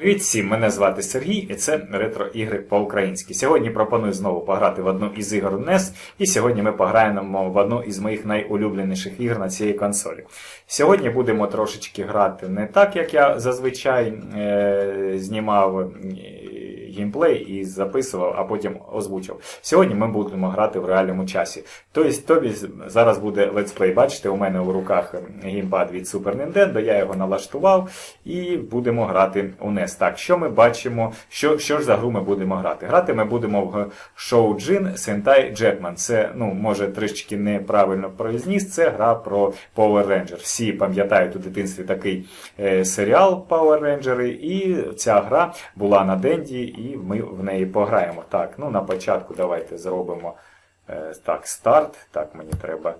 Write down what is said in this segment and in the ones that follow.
Привіт всім, мене звати Сергій, і це ретро ігри по-українськи. Сьогодні пропоную знову пограти в одну із ігор NES, і сьогодні ми пограємо в одну із моїх найулюбленіших ігр на цій консолі. Сьогодні будемо трошечки грати не так, як я зазвичай е- знімав е, геймплей і записував, а потім озвучив. Сьогодні ми будемо грати в реальному часі. Тобто, тобі зараз буде летсплей. Бачите, у мене у руках геймпад від Super Nintendo, я його налаштував і будемо грати у NES. Так, що ми бачимо, що, що ж за гру ми будемо грати? Грати ми будемо в Shojin Sentai Jetman. Це, ну, може, трішки неправильно произніс, це гра про Power Ranger. Всі пам'ятають у дитинстві такий е, серіал Power Ranger, і ця гра була на Денді, і ми в неї пограємо. Так, ну на початку давайте зробимо е, так, старт. Так, мені треба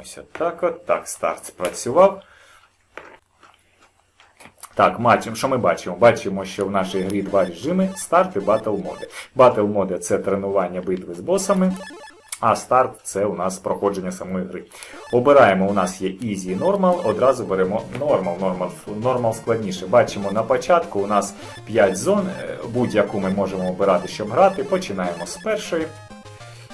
ось отак от. Так, старт спрацював. Так, бачимо, що ми бачимо? Бачимо, що в нашій грі два режими старт і батл моди. Батл моди це тренування битви з босами. А старт це у нас проходження самої гри. Обираємо, у нас є Easy і Normal, одразу беремо Normal. Normal, Normal складніше. Бачимо на початку у нас 5 зон, е, будь-яку ми можемо обирати, щоб грати. Починаємо з першої.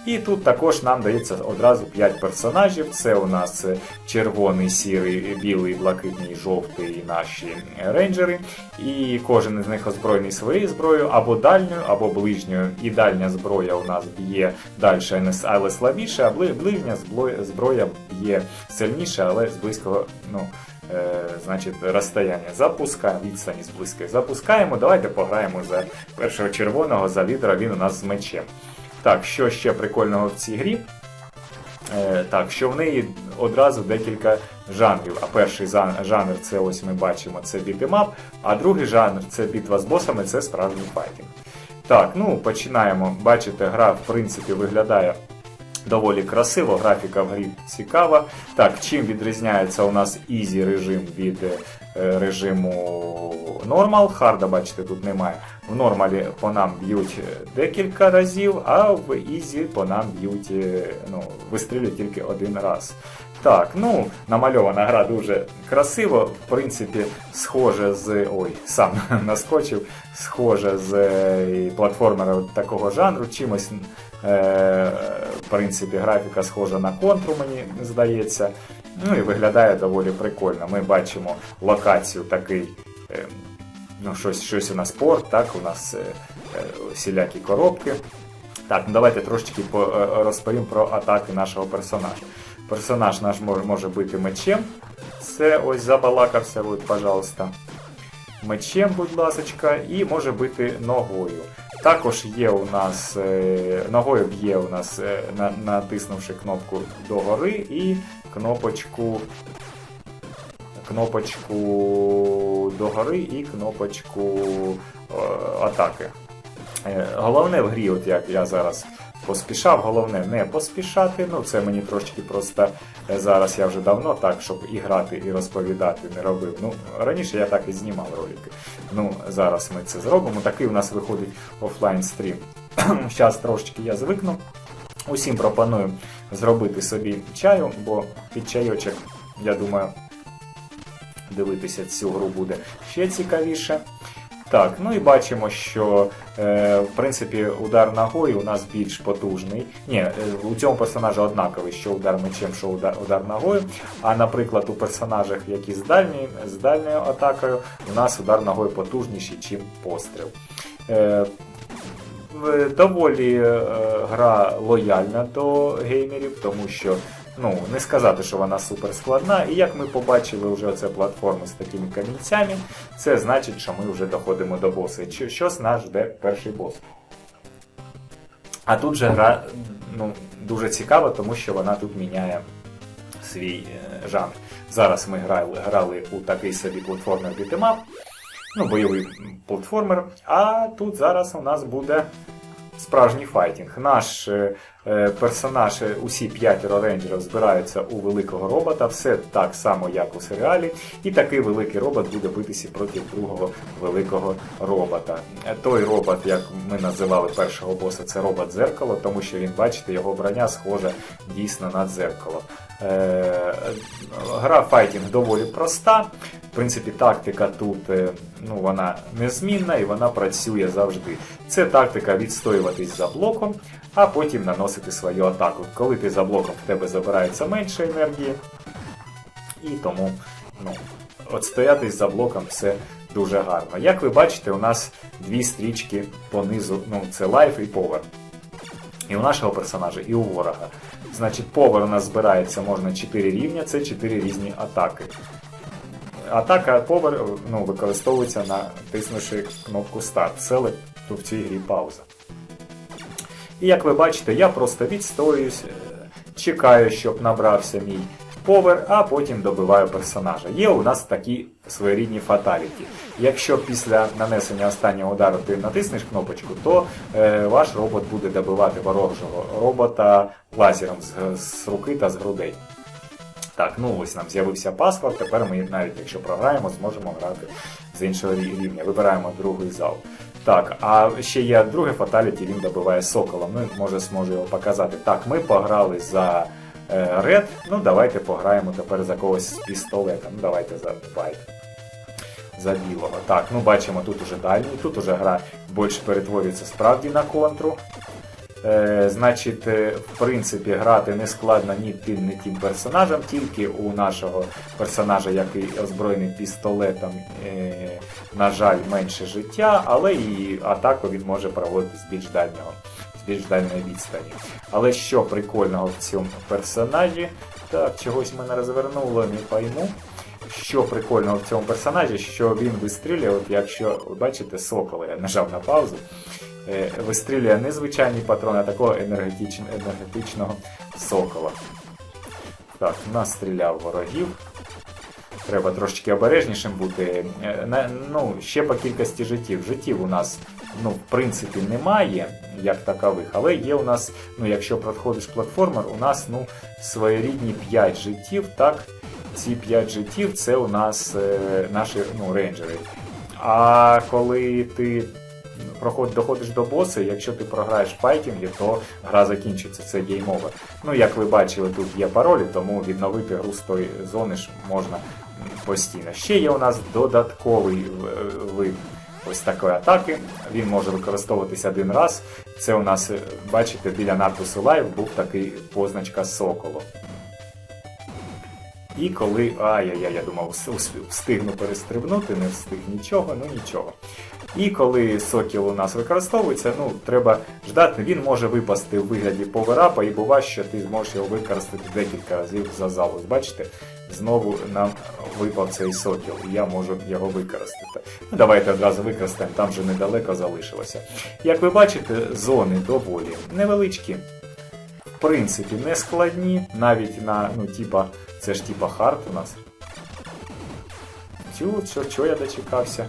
І тут також нам дається одразу 5 персонажів. Це у нас червоний, сірий, білий, блакитний, жовтий наші рейнджери. І кожен із них озброєний своєю зброєю, або дальньою, або ближньою. І дальня зброя у нас б'є далі, але слабіше, а ближня зброя б'є сильніше, але з близького. ну, Е, значить, розстояння. Запускаємо, відстані з близької. Запускаємо. Давайте пограємо за першого червоного, за лідера, він у нас з мечем. Так, що ще прикольного в цій грі? Е, Так, що в неї одразу декілька жанрів. А перший жанр це ось ми бачимо, це бітемап, а другий жанр це битва з босами, це справжній файтинг. Так, ну починаємо. Бачите, гра, в принципі, виглядає доволі красиво, графіка в грі цікава. Так, чим відрізняється у нас Easy режим від е, режиму Normal? Харда, бачите, тут немає. В нормалі по нам б'ють декілька разів, а в Easy по нам б'ють, е, ну, вистрілюють тільки один раз. Так, ну, намальована гра дуже красиво, в принципі, схоже з. Ой, сам наскочив, схоже з е, платформера такого жанру, чимось. Е, в принципі, графіка схожа на контру, мені здається. Ну і виглядає доволі прикольно. Ми бачимо локацію такий. Е, ну, щось щось у нас порт, так, у нас е, всілякі коробки. Так, ну давайте трошечки розповім про атаки нашого персонажа. Персонаж наш може бити мечем. Це ось забалакався, от, пожалуйста. Мечем, будь ласка, і може бити ногою. Також є у нас е, ногою б'є у нас, е, натиснувши кнопку догори і кнопочку кнопочку догори і кнопочку е, атаки. Головне в грі, от як я зараз поспішав, головне не поспішати. Ну, це мені трошки просто зараз я вже давно так, щоб і грати, і розповідати не робив. Ну, Раніше я так і знімав ролики. Ну, Зараз ми це зробимо. Такий у нас виходить офлайн стрім. Зараз трошечки я звикну. Усім пропоную зробити собі чаю, бо під чайочок, я думаю, дивитися цю гру буде ще цікавіше. Так, ну і бачимо, що е, в принципі удар ногою у нас більш потужний. Ні, е, у цьому персонажа однаковий, що удар мечем, що удар удар ногою. А наприклад, у персонажах, які з дальньою, з дальньою атакою, у нас удар ногою потужніший, ніж постріл. Е, Доволі е, гра лояльна до геймерів, тому що ну, не сказати, що вона супер складна. І як ми побачили вже оце платформу з такими камінцями, це значить, що ми вже доходимо до боса. Що з нас жде перший бос. А тут же гра ну, дуже цікава, тому що вона тут міняє свій е, жанр. Зараз ми грали грали у такий собі платформер бітемап, ну, бойовий платформер, а тут зараз у нас буде справжній файтінг. Наш Е, Персонаж, е, усі п'ятеро рейнджерів збираються у великого робота, все так само, як у серіалі. І такий великий робот буде битися проти другого великого робота. Е, Той робот, як ми називали першого боса, це робот дзеркало, тому що він, бачите, його броня схожа дійсно на дзеркало. Е, Гра файтінг доволі проста. В принципі, тактика тут ну, вона незмінна і вона працює завжди. Це тактика відстоюватись за блоком, а потім наносити свою атаку. Коли ти за блоком в тебе забирається менше енергії, і тому ну, от стоятись за блоком це дуже гарно. Як ви бачите, у нас дві стрічки понизу, ну це лайф і повер. І у нашого персонажа, і у ворога. Значить, повер у нас збирається можна 4 рівня, це 4 різні атаки. Атака повер ну, використовується натиснувши кнопку старт. Це тут в цій грі пауза. І як ви бачите, я просто відстоююсь, е, чекаю, щоб набрався мій повер, а потім добиваю персонажа. Є у нас такі своєрідні фаталіті. Якщо після нанесення останнього удару ти натиснеш кнопочку, то е, ваш робот буде добивати ворожого робота лазером з, з руки та з грудей. Так, ну ось нам з'явився паспорт. Тепер ми, навіть якщо програємо, зможемо грати з іншого рівня. Вибираємо другий зал. Так, а ще є друге фаталіті, він добиває сокола. Ну, може, зможе його показати. Так, ми пограли за е, Ред. Ну, давайте пограємо тепер за когось з пістолета. Ну, давайте за Байт. За білого. Так, ну бачимо, тут уже дальній, тут уже гра більше перетворюється справді на контру. Е, значить, е, в принципі, грати не складно ні тим, ні тим персонажам, тільки у нашого персонажа, який озброєний пістолетом, е, на жаль, менше життя, але і атаку він може проводити з більш дальнього, більш дальної відстані. Але що прикольного в цьому персонажі? Так, чогось мене розвернуло, не пойму. Що прикольного в цьому персонажі, що він вистрілює, от якщо бачите сокола, я нажав на паузу, вистрілює не звичайні патрони, а такого енергетич- енергетичного сокола. Так, настріляв ворогів. Треба трошечки обережнішим бути. Е, Ну, ще по кількості життів. Життів у нас, ну, в принципі, немає як такових, але є у нас, ну, якщо проходиш платформер, у нас ну, своєрідні 5 життів, так? Ці 5 життів це у нас е, наші ну, рейнджери. А коли ти проход, доходиш до боса, якщо ти програєш файтінги, то гра закінчиться, це гейм-овер. Ну, як ви бачили, тут є паролі, тому відновити гру з тої зони ж можна постійно. Ще є у нас додатковий е, вид ось такої атаки. Він може використовуватись один раз. Це у нас, е, бачите, біля надпису Live був такий позначка соколу. І коли. Ай-яй-яй, я думав, вс- вс- встигну перестрибнути, не встиг нічого, ну нічого. І коли сокіл у нас використовується, ну треба ждати, він може випасти в вигляді поверапа, і буває, що ти зможеш його використати декілька разів за залу. Бачите, знову нам випав цей сокіл, і я можу його використати. Ну, давайте одразу використаємо, там вже недалеко залишилося. Як ви бачите, зони доволі невеличкі. В принципі, не складні, навіть на, ну, типа, це ж типа хард у нас. Чу, що, що я дочекався?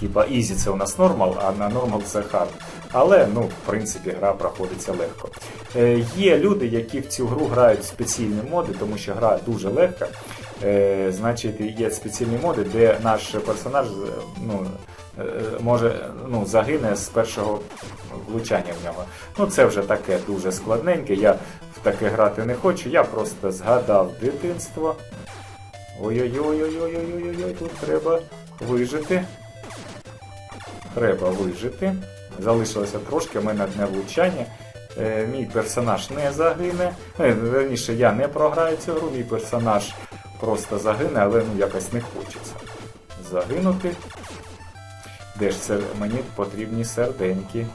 Типа Easy це у нас нормал, а на нормал це хард. Але, ну, в принципі, гра проходиться легко. Е, є люди, які в цю гру грають в спеційні моди, тому що гра дуже легка. Е, значить, є спеційні моди, де наш персонаж е, ну, е, може ну, загине з першого влучання в нього. Ну, це вже таке дуже складненьке. Я в таке грати не хочу. Я просто згадав дитинство. Ой-ой-ой, ой ой ой ой ой тут треба вижити. Треба вижити. Залишилося трошки, в мене одне влучання. Е, мій персонаж не загине. Е, верніше, я не програю цю гру, мій персонаж просто загине, але ну якось не хочеться. Загинути. Де ж це мені потрібні серденьки?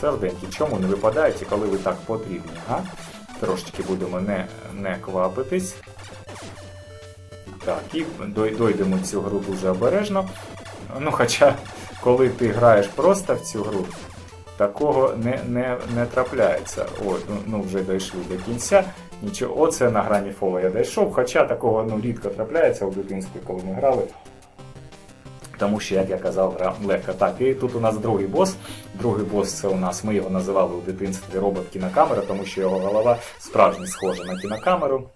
Серденьки, чому не випадають, коли ви так потрібні? Га? Трошечки будемо не, не квапитись. Так, і дойдемо цю гру дуже обережно. Ну, хоча, коли ти граєш просто в цю гру, такого не, не, не трапляється. От, ну, ну вже дійшли до кінця. Нічого, оце на грані фола я дійшов, хоча такого ну, рідко трапляється у дитинстві, коли ми грали. Тому що, як я казав, гра легка. Так, і тут у нас другий бос. Другий бос це у нас, ми його називали у дитинстві робот кінокамера, тому що його голова справжньо схожа на кінокамеру.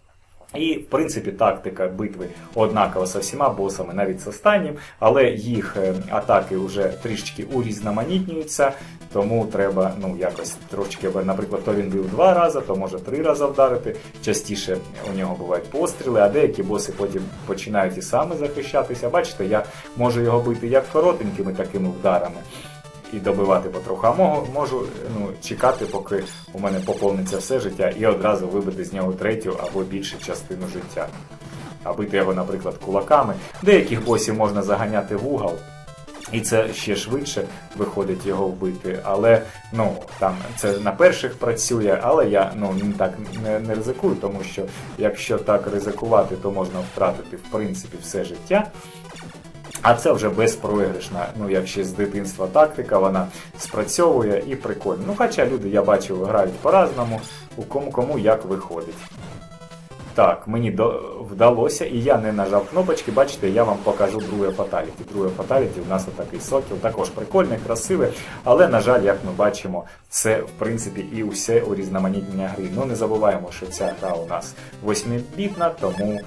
І, в принципі, тактика битви однакова з всіма босами, навіть з останнім, але їх е, атаки вже трішки урізноманітнюються, тому треба ну, якось трошки, наприклад, то він бив два рази, то може три рази вдарити. Частіше у нього бувають постріли, а деякі боси потім починають і саме захищатися. Бачите, я можу його бити як коротенькими такими вдарами і добивати потроху, а можу, ну, чекати, поки у мене поповниться все життя, і одразу вибити з нього третю або більшу частину життя. А бити його, наприклад, кулаками. Деяких босів можна заганяти в угол. І це ще швидше виходить його вбити. Але ну там це на перших працює, але я ну так не, не ризикую, тому що якщо так ризикувати, то можна втратити в принципі все життя. А це вже безпроіграшна, ну як ще з дитинства тактика, вона спрацьовує і прикольно. Ну, хоча люди, я бачив, грають по-разному, у кому кому як виходить. Так, мені до... вдалося, і я не нажав кнопочки. Бачите, я вам покажу друге фаталіті. Друге фаталіті у нас отакий сокіл, також прикольне, красиве, але, на жаль, як ми бачимо, це в принципі і усе урізноманітнення гри. Ну не забуваємо, що ця гра у нас 8-бітна, тому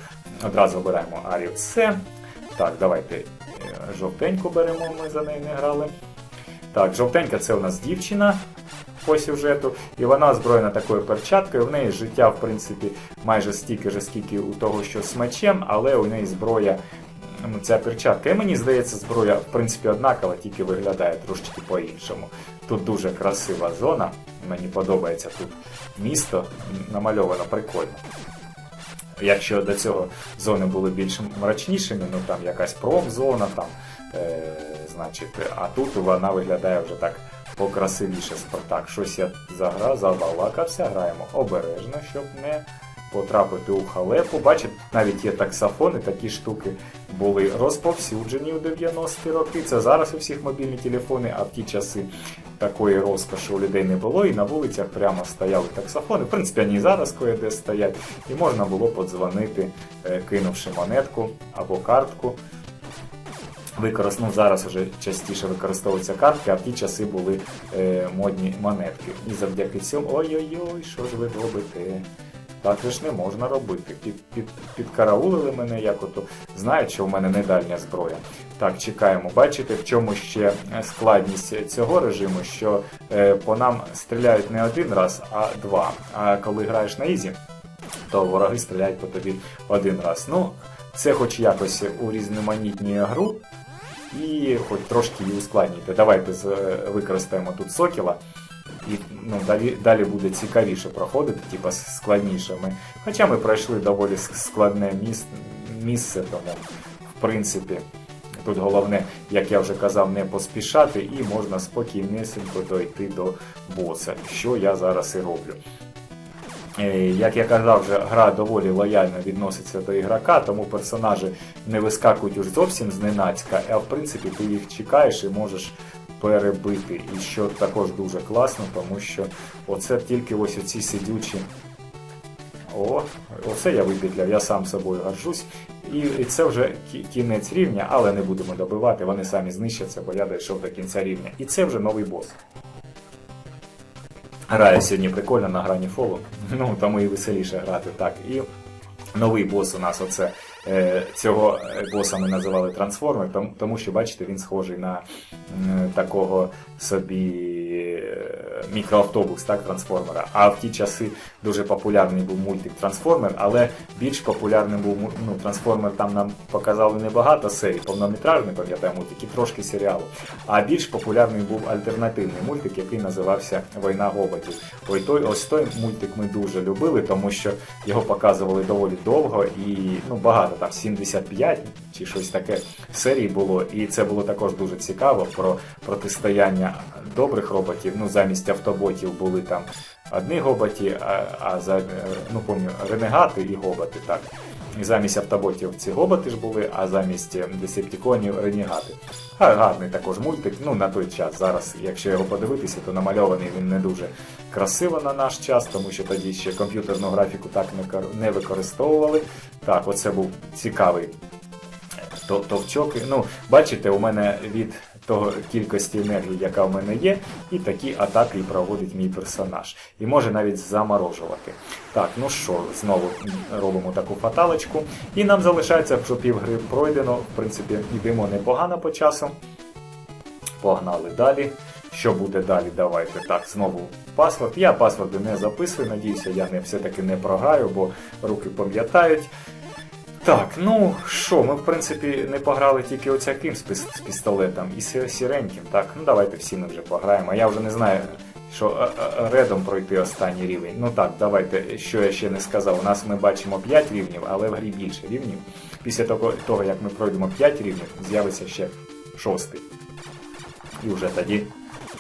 одразу обираємо Арію С. Так, давайте жовтеньку беремо, ми за нею не грали. Так, жовтенька це у нас дівчина по сюжету, і вона озброєна такою перчаткою. В неї життя, в принципі, майже стільки ж, скільки у того, що з мечем, але у неї зброя, ну, ця перчатка. І мені здається, зброя, в принципі, однакова, тільки виглядає трошки по-іншому. Тут дуже красива зона. Мені подобається тут місто, намальовано прикольно. Якщо до цього зони були більш мрачнішими, ну там якась промзона, там, е, значить, а тут вона виглядає вже так покрасивіше Спартак. Щось я заграв, забалакався, граємо обережно, щоб не потрапити у халепу. Бачите, навіть є таксофони, такі штуки були розповсюджені у 90-ті роки. Це зараз у всіх мобільні телефони, а в ті часи такої розкоші у людей не було, і на вулицях прямо стояли таксофони. В принципі, вони і зараз кое-де стоять, і можна було подзвонити, е, кинувши монетку або картку. Використ... Ну, зараз вже частіше використовуються картки, а в ті часи були е, модні монетки. І завдяки цьому ой-ой-ой, що ж ви робите? Так же ж не можна робити. Під, під, підкараулили мене, як ото знають, що в мене не дальня зброя. Так, чекаємо. Бачите, в чому ще складність цього режиму, що е, по нам стріляють не один раз, а два. А коли граєш на ізі, то вороги стріляють по тобі один раз. Ну, це хоч якось урізноманітнює гру і хоч трошки її ускладнюєте. Давайте використаємо тут сокіла. І ну, далі, далі буде цікавіше проходити, типа складніше. Хоча ми пройшли доволі складне міс, місце, тому в принципі тут головне, як я вже казав, не поспішати і можна спокійнесенько дойти до боса, що я зараз і роблю. Як я казав, вже гра доволі лояльно відноситься до ігрока, тому персонажі не вискакують уж зовсім зненацька, а в принципі ти їх чекаєш і можеш перебити. І що також дуже класно, тому що оце тільки ось оці сидючі. О, оце я випетляв, я сам собою горжусь. І, це вже кінець рівня, але не будемо добивати, вони самі знищаться, бо я дійшов до кінця рівня. І це вже новий бос. Граю сьогодні прикольно на грані фолу, ну тому і веселіше грати. Так, і новий бос у нас оце цього е, боса ми називали трансформер, тому, що бачите, він схожий на такого собі мікроавтобус, так, трансформера. А в ті часи дуже популярний був мультик Трансформер, але більш популярним був ну, трансформер. Там нам показали небагато серій, повнометражний, пам'ятаю, мультик і трошки серіалу. А більш популярний був альтернативний мультик, який називався Війна гоботів. Ой, той ось той мультик ми дуже любили, тому що його показували доволі довго і ну багато там 75 чи щось таке серій було. І це було також дуже цікаво про протистояння добрих роботів. Ну замість автоботів були там одні гоботі, а, а за ну помню, ренегати і гоботи. Так. І замість автоботів ці гоботи ж були, а замість е, десептиконів ренегати. А, гарний також мультик. Ну на той час. Зараз, якщо його подивитися, то намальований він не дуже красиво на наш час, тому що тоді ще комп'ютерну графіку так не використовували. Так, оце був цікавий товчок. Ну, бачите, у мене від того кількості енергії, яка в мене є, і такі атаки проводить мій персонаж. І може навіть заморожувати. Так, ну що, знову робимо таку фаталочку. І нам залишається, що півгри пройдено. В принципі, йдемо непогано по часу. Погнали далі. Що буде далі? Давайте. Так, знову паспорт. Я паспорти не записую, надіюся, я не все-таки не програю, бо руки пам'ятають. Так, ну що, ми в принципі не пограли тільки оцяким з, піс- з пістолетом і сі- сіреньким. Так, ну давайте всі ми вже пограємо. Я вже не знаю, що е, е, редом пройти останній рівень. Ну так, давайте, що я ще не сказав. У нас ми бачимо 5 рівнів, але в грі більше рівнів. Після того, того як ми пройдемо 5 рівнів, з'явиться ще шостий. І вже тоді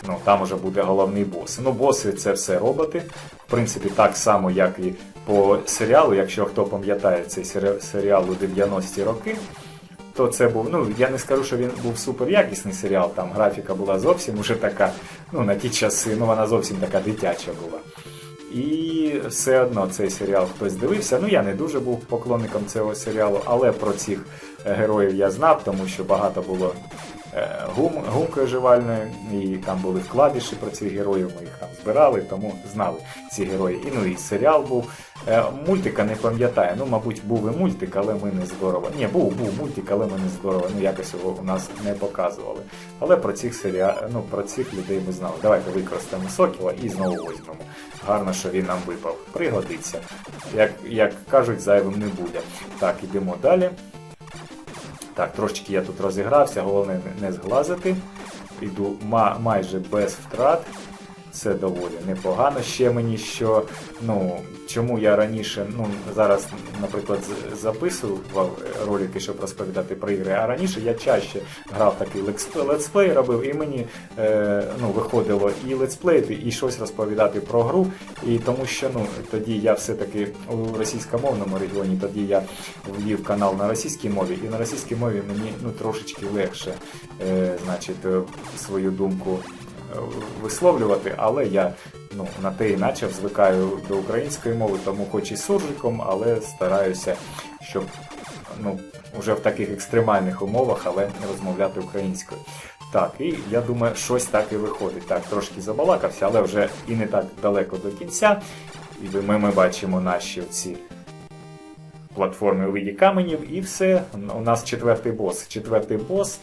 ну, там уже буде головний бос. Ну, боси це все роботи. В принципі, так само, як і по серіалу, якщо хто пам'ятає цей серіал у 90-ті роки, то це був, ну я не скажу, що він був супер якісний серіал, там графіка була зовсім уже така, ну на ті часи, ну вона зовсім така дитяча була. І все одно цей серіал хтось дивився. Ну я не дуже був поклонником цього серіалу, але про цих е, героїв я знав, тому що багато було е, гум, гумкою жевальною, і там були вкладиші про цих героїв. Ми їх там збирали, тому знали ці герої. І ну і серіал був. Е, Мультика не пам'ятаю. Ну, мабуть, був і мультик, але ми не здорово. Ні, був, був мультик, але ми не здорово. Ну якось його у нас не показували. Але про цих серіа... ну, про цих людей ми знали. Давайте використаємо Сокіла і знову візьмемо. Гарно, що він нам випав. Пригодиться. Як, як кажуть, зайвим не буде. Так, ідемо далі. Так, трошечки я тут розігрався, головне не- зглазити. Іду ма- майже без втрат. Це доволі непогано. Ще мені що, ну, чому я раніше, ну, зараз, наприклад, записував ролики, щоб розповідати про ігри, а раніше я чаще грав такий летсплей робив, і мені е, ну, виходило і летсплеїти, і щось розповідати про гру. І тому що ну, тоді я все-таки у російськомовному регіоні, тоді я ввів канал на російській мові, і на російській мові мені ну, трошечки легше е, значить, е, свою думку висловлювати, але я ну, на те іначе звикаю до української мови, тому хоч і суржиком, але стараюся, щоб ну, вже в таких екстремальних умовах, але розмовляти українською. Так, і я думаю, щось так і виходить. Так, трошки забалакався, але вже і не так далеко до кінця. І ми, ми бачимо наші ці платформи у виді каменів, і все. У нас четвертий бос. Четвертий бос.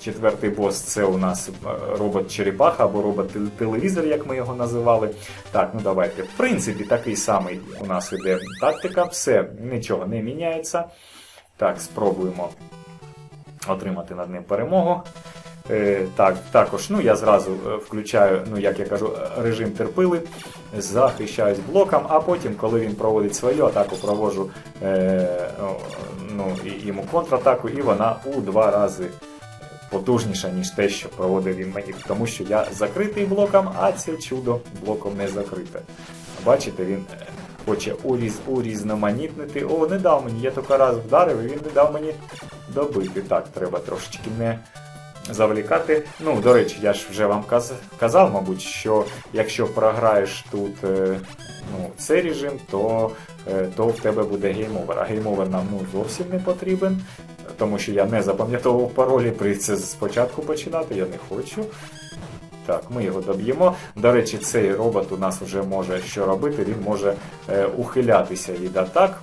Четвертий бос це у нас е, робот-черепаха або робот-телевізор, як ми його називали. Так, ну давайте. В принципі, такий самий у нас іде тактика, все, нічого не міняється. Так, спробуємо отримати над ним перемогу. Е, так, також ну, я зразу е, включаю, ну, як я кажу, е, режим терпили, захищаюсь блоком, а потім, коли він проводить свою атаку, проводжу е, ну, йому контратаку, і вона у два рази потужніша, ніж те, що проводив він мені, тому що я закритий блоком, а це чудо блоком не закрите. Бачите, він е, хоче уріз, урізноманітнити. О, не дав мені, я тільки раз вдарив, і він не дав мені добити. Так, треба трошечки не завлікати. Ну, до речі, я ж вже вам каз- казав, мабуть, що якщо програєш тут е, ну, цей режим, то, е, то в тебе буде гейм-овер. А гейм-овер нам ну, зовсім не потрібен, тому що я не запам'ятовував паролі, прийдеться спочатку починати, я не хочу. Так, ми його доб'ємо. До речі, цей робот у нас вже може що робити, він може е, ухилятися від атак.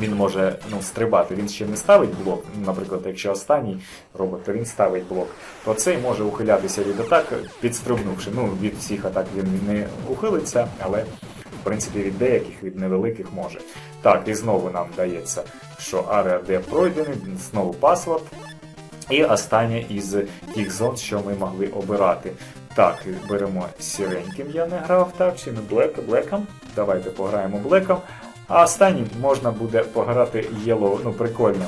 Він може ну, стрибати, він ще не ставить блок. Наприклад, якщо останній робот, то він ставить блок, то цей може ухилятися від атак, підстрибнувши. Ну, від всіх атак він не ухилиться, але в принципі від деяких, від невеликих може. Так, і знову нам дається, що ARD пройдений, знову паспорт. І останнє із тих зон, що ми могли обирати. Так, беремо сіреньким, я не грав, так, чи не блек, блеком. Давайте пограємо блеком. А останнім можна буде пограти Yellow, ну прикольно.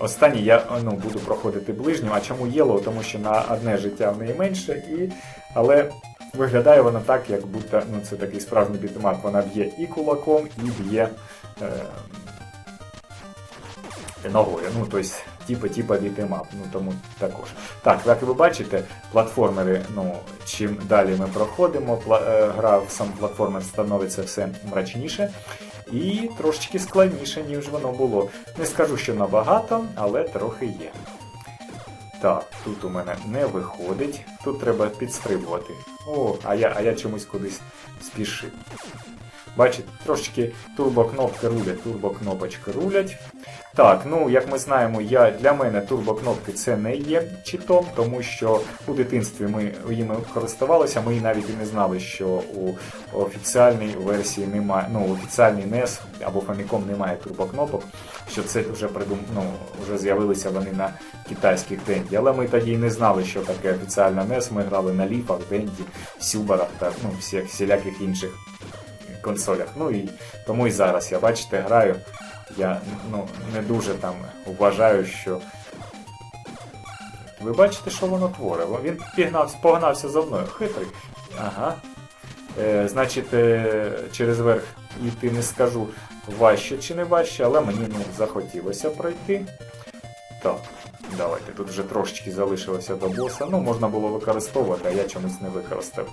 Останній я ну, буду проходити ближню. А чому Yellow? Тому що на одне життя в неї менше, і... але виглядає вона так, як будто ну, це такий справжній бітемап. Вона б'є і кулаком, і б'є е... ногою. Ну, тобто, типа, типа бітемап. Ну тому також. Так, як ви бачите, платформери, ну, чим далі ми проходимо, пла- е, гра в сам платформер становиться все мрачніше і трошечки складніше, ніж воно було. Не скажу, що набагато, але трохи є. Так, тут у мене не виходить. Тут треба підстрибувати. О, а я, а я чомусь кудись спішив. Бачите, трошечки турбокнопки рулять, турбокнопочки рулять. Так, ну як ми знаємо, я, для мене турбокнопки це не є читом, тому що у дитинстві ми їми користувалися, ми навіть і не знали, що у офіціальній версії немає, ну, офіціальній NES або Famicom немає турбокнопок, що це вже придум... ну, вже з'явилися вони на китайських денді. Але ми тоді не знали, що таке офіціальна NES, ми грали на ліфах, денді, сюбарах та ну, всіх, всіляких інших консолях. Ну і тому і зараз я бачите, граю. Я ну, не дуже там вважаю, що. Ви бачите, що воно творить? Він пігнався, погнався за мною. Хитрий. Ага. Е, значить, е, через верх йти не скажу важче чи не важче, але мені не захотілося пройти. Так, давайте. Тут вже трошечки залишилося до боса. Ну, можна було використовувати, а я чомусь не використав.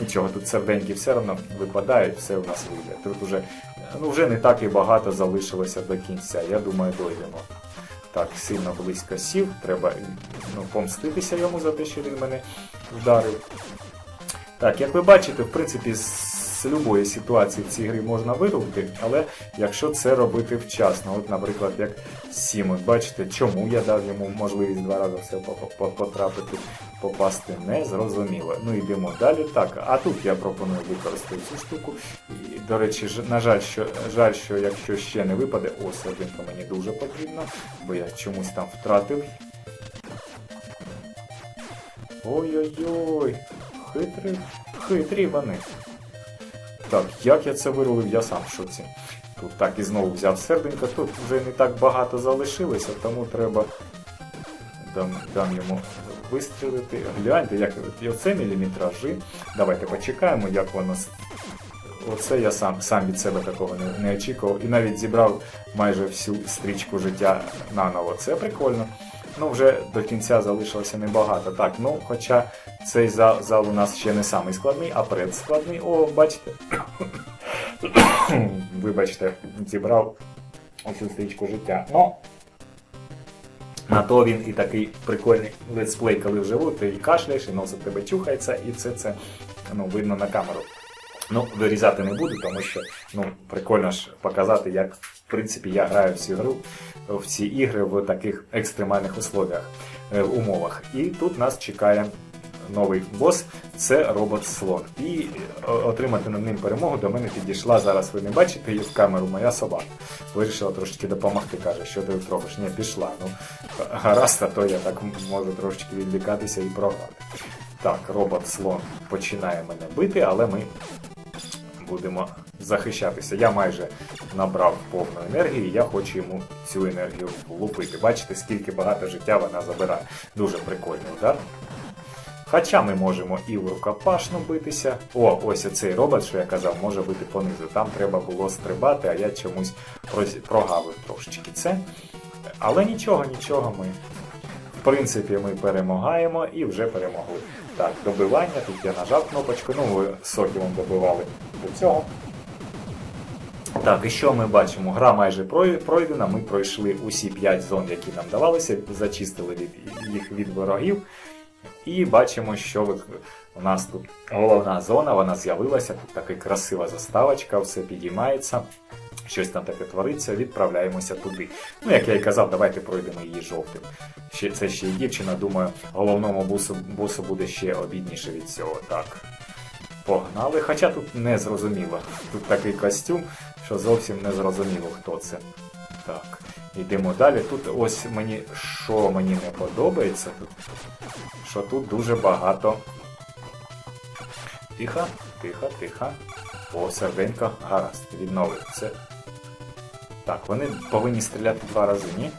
Нічого, тут серденьки все одно випадають, все в нас вийде. Тут вже, ну, вже не так і багато залишилося до кінця. Я думаю, дойдемо. Так, сильно близько сів, треба ну, помститися йому за те, що він мене вдарив. Так, як ви бачите, в принципі, з любої ситуації в цій грі можна вирубити, але якщо це робити вчасно, от, наприклад, як Сімон, бачите, чому я дав йому можливість два рази все по- по- потрапити, попасти, не зрозуміло. Ну йдемо далі. Так, а тут я пропоную використати цю штуку. І, до речі, на жаль, що жаль, що якщо ще не випаде, ось сердинка мені дуже потрібно, бо я чомусь там втратив. Ой-ой-ой, хитрі, хитрі вони. Так, як я це вирулив, я сам в шоці. Тут так і знову взяв серденько, тут вже не так багато залишилося, тому треба дам, дам йому вистрілити. Гляньте, як оце міліметражі. Давайте почекаємо, як воно. Оце я сам, сам від себе такого не, не очікував. І навіть зібрав майже всю стрічку життя наново. Це прикольно. Ну, вже до кінця залишилося небагато. Так, ну, хоча цей зал, зал у нас ще не самий складний, а предскладний. О, бачите. Вибачте, зібрав усю стрічку життя. Ну, на то він і такий прикольний летсплей, коли вживу, ти і кашляєш, і нос тебе чухається, і це це ну, видно на камеру. Ну, вирізати не буду, тому що ну, прикольно ж показати, як в принципі я граю в гру, в ці ігри в таких екстремальних условіях, е, умовах. І тут нас чекає новий бос, це робот слон. І е, отримати над ним перемогу до мене підійшла. Зараз ви не бачите її в камеру, моя собака. Вирішила трошечки допомогти, каже, що ти робиш. Ні, пішла. Ну, гаразд, а то я так можу трошечки відлікатися і програти. Так, робот слон починає мене бити, але ми будемо захищатися. Я майже набрав повну енергію, і я хочу йому цю енергію влупити. Бачите, скільки багато життя вона забирає. Дуже прикольний удар. Хоча ми можемо і в рукопашну битися. О, ось цей робот, що я казав, може бити понизу. Там треба було стрибати, а я чомусь прогавив трошечки це. Але нічого, нічого ми. В принципі, ми перемагаємо і вже перемогли. Так, добивання. Тут я нажав кнопочку, ну ви сокілом добивали до цього. Так, і що ми бачимо? Гра майже пройдена. Ми пройшли усі 5 зон, які нам давалися, зачистили від, їх від ворогів. І бачимо, що у нас тут головна зона, вона з'явилася. Тут така красива заставочка, все підіймається. Щось там таке твориться, відправляємося туди. Ну, як я і казав, давайте пройдемо її жовтим. Ще, це ще й дівчина, думаю, головному босу, босу буде ще обідніше від цього. Так. Погнали. Хоча тут не зрозуміло. Тут такий костюм, що зовсім не зрозуміло, хто це. Так, йдемо далі. Тут ось мені, що мені не подобається, що тут дуже багато. Тихо, тихо, тихо. О, серденько, гаразд, це. Так, вони повинні стріляти два рази, ні?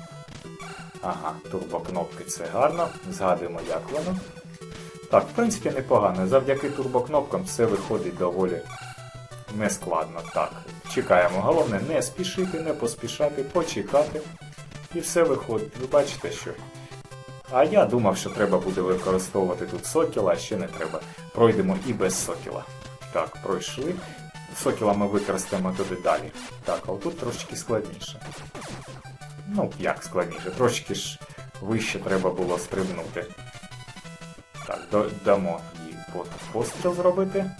Ага, турбокнопки це гарно. Згадуємо, як воно. Так, в принципі, непогано. Завдяки турбокнопкам все виходить доволі нескладно. Так, чекаємо. Головне не спішити, не поспішати, почекати. І все виходить. Ви бачите, що. А я думав, що треба буде використовувати тут сокіла, а ще не треба. Пройдемо і без сокіла. Так, пройшли. Сокіла ми використаємо туди далі. Так, а тут трошечки складніше. Ну, як складніше, трошки ж вище треба було стрибнути. Так, дамо їй постріл зробити.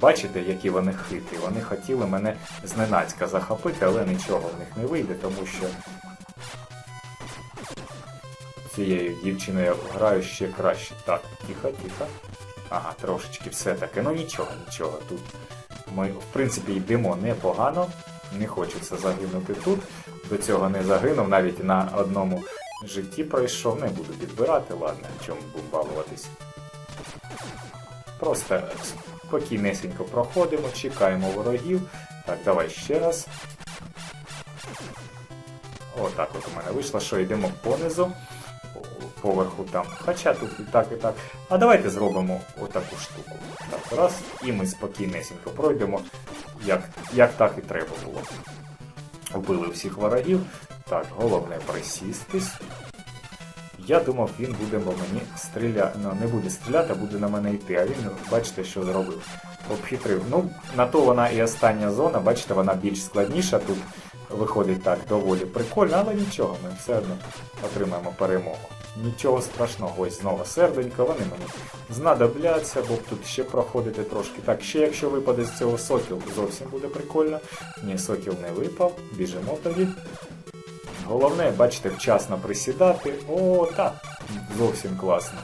Бачите, які вони хитрі. Вони хотіли мене зненацька захопити, але нічого в них не вийде, тому що цією дівчиною граю ще краще. Так, тихо, тихо. Ага, трошечки все-таки. Ну нічого, нічого. Тут ми, в принципі, йдемо непогано. Не хочеться загинути тут. До цього не загинув, навіть на одному житті пройшов. Не буду підбирати, ладно, чому будемо балуватись. Просто спокійнесенько проходимо, чекаємо ворогів. Так, давай ще раз. Отак от у мене вийшло, що йдемо понизу, по- поверху там. Хоча тут і так, і так. А давайте зробимо отаку штуку. Так, раз, і ми спокійнесенько пройдемо, як, як так і треба було. Вбили всіх ворогів. Так, головне присістись. Я думав, він буде бо мені стріляти. Ну, не буде стріляти, а буде на мене йти. А він, бачите, що зробив. Обхитрив. Ну, на то вона і остання зона, бачите, вона більш складніша. Тут виходить так доволі прикольно, але нічого, ми все одно отримаємо перемогу. Нічого страшного, ось знову серденько, вони мені знадобляться, бо тут ще проходити трошки. Так, ще якщо випаде з цього сокіл, зовсім буде прикольно. Ні, сокіл не випав, біжимо тоді. Головне, бачите, вчасно присідати. О, так, зовсім класно.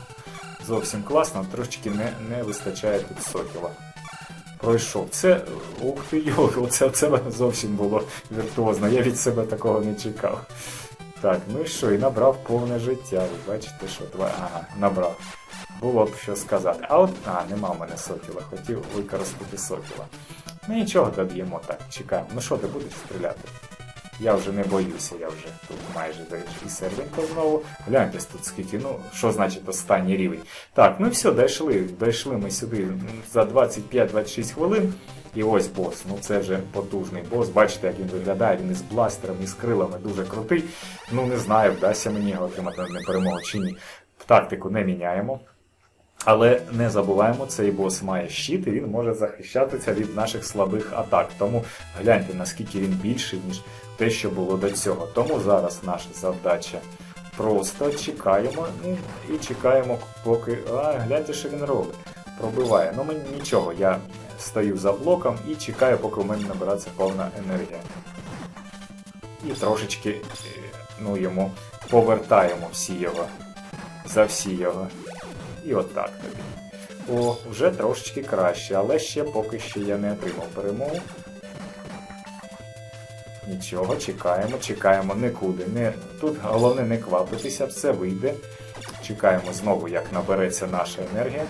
Зовсім класно, трошечки не, не вистачає тут сокіла. Пройшов. Це. Ух ти йо, оце, це зовсім було віртуозно. Я від себе такого не чекав. Так, ну і що, і набрав повне життя. Ви бачите, що два. Ага, набрав. Було б що сказати. А от. А, нема в мене сокіла. Хотів використати сокіла. Ну нічого доб'ємо так, чекаємо. Ну що ти будеш стріляти? Я вже не боюся, я вже тут майже даєш і серденько знову. Гляньте тут скільки, ну, що значить останній рівень. Так, ну все, дійшли. Дійшли ми сюди за 25-26 хвилин. І ось бос. Ну це вже потужний бос. Бачите, як він виглядає, він із бластером, із крилами дуже крутий. Ну не знаю, вдасться мені його отримати на перемогу чи ні. Тактику не міняємо. Але не забуваємо, цей бос має щит і він може захищатися від наших слабих атак. Тому гляньте, наскільки він більший, ніж те, що було до цього. Тому зараз наша завдача просто чекаємо ну, і чекаємо, поки. А, гляньте, що він робить. Пробиває. Ну мені нічого, я стою за блоком і чекаю, поки у мене набереться повна енергія. І трошечки е, ну, йому повертаємо всі його. За всі його. І отак тобі. О, вже трошечки краще, але ще поки що я не отримав перемогу. Нічого, чекаємо, чекаємо нікуди. Не, тут головне не квапитися, все вийде. Чекаємо знову, як набереться наша енергія.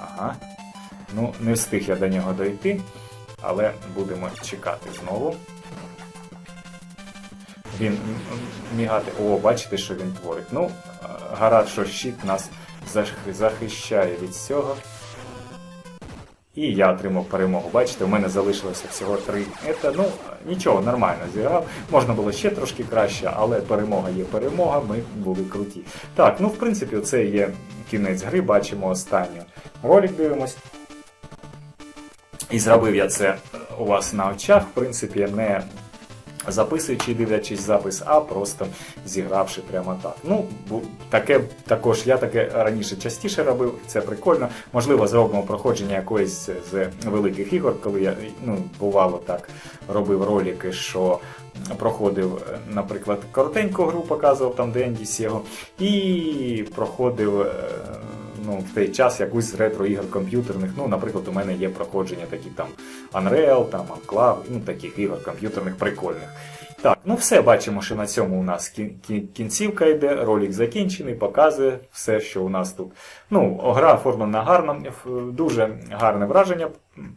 Ага. Ну, не встиг я до нього дойти, але будемо чекати знову. Він мігати. О, бачите, що він творить. Ну, гаразд, що щит нас захищає від цього. І я отримав перемогу. Бачите, у мене залишилося всього три. Це, ну, нічого, нормально зіграв. Можна було ще трошки краще, але перемога є перемога, ми були круті. Так, ну в принципі, це є кінець гри, бачимо останню. Ролик дивимось. І зробив я це у вас на очах, в принципі, не записуючи, дивлячись запис, а просто зігравши прямо так. Ну, таке також я таке раніше частіше робив, це прикольно. Можливо, зробимо проходження якоїсь з великих ігор, коли я ну, бувало так робив ролики, що проходив, е, наприклад, коротеньку гру, показував там Денді Сєго, і проходив. Ну, в той час якусь з ретро-ігор комп'ютерних. Ну, наприклад, у мене є проходження такі там Unreal, там Unclub, ну таких ігор комп'ютерних прикольних. Так, ну все бачимо, що на цьому у нас кін- кін- кінцівка йде, ролик закінчений, показує все, що у нас тут. Ну, гра оформлена гарно, дуже гарне враження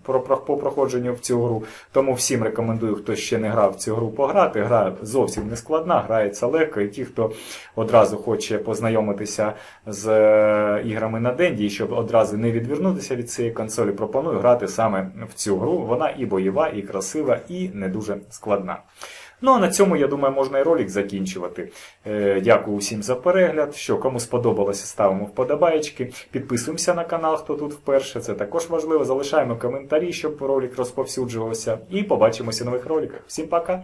по проходженню в цю гру. Тому всім рекомендую, хто ще не грав в цю гру, пограти. Гра зовсім не складна, грається легко. І ті, хто одразу хоче познайомитися з е, іграми на Денді, і щоб одразу не відвернутися від цієї консолі, пропоную грати саме в цю гру. Вона і бойова, і красива, і не дуже складна. Ну а на цьому, я думаю, можна і ролик закінчувати. Е, дякую усім за перегляд. Що кому сподобалося, ставимо вподобаєчки. Підписуємося на канал, хто тут вперше. Це також важливо. Залишаємо коментарі, щоб ролик розповсюджувався. І побачимося в нових роликах. Всім пока!